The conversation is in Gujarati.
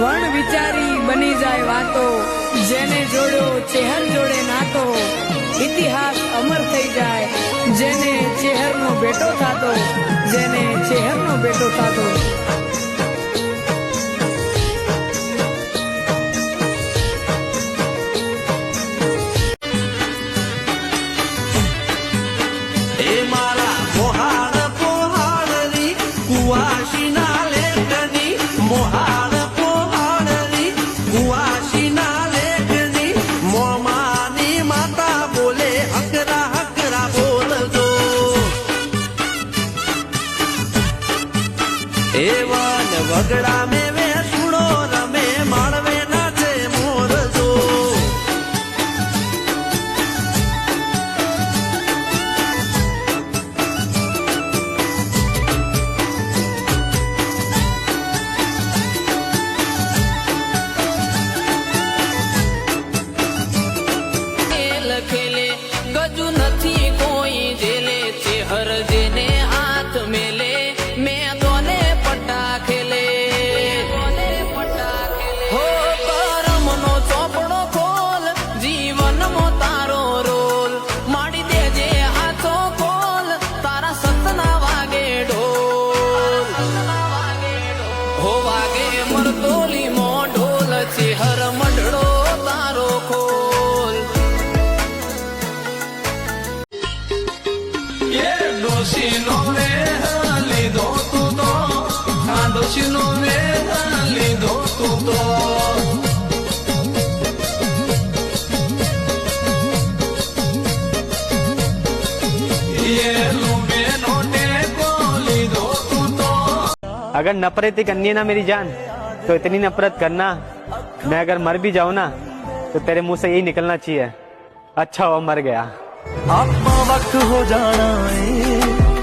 વણ વિચારી બની જાય વાતો, જેને જોડ્યો ચેહર જોડે નાતો. ઇતિહાસ અમર થઈ જાય, જેને ચેહરનો બેટો થાતો, જેને ચેહરનો બેટો થાતો. એવન વગડા મેં વેસુડો રમે માળવે નાચે મોરજો ખેલ ખેલે ગજુ ડોશીનો વેહ લીધો તું તો આ ડોશીનો વેહ લીધો તું તો એ લુમેનો ટેકો લીધો તું તો अगर नफरत ही करनी है ना मेरी जान तो इतनी नफरत करना मैं अगर मर भी जाऊं ना तो तेरे मुंह से यही निकलना चाहिए अच्छा हुआ मर गया आप माँ वक्त हो जाना है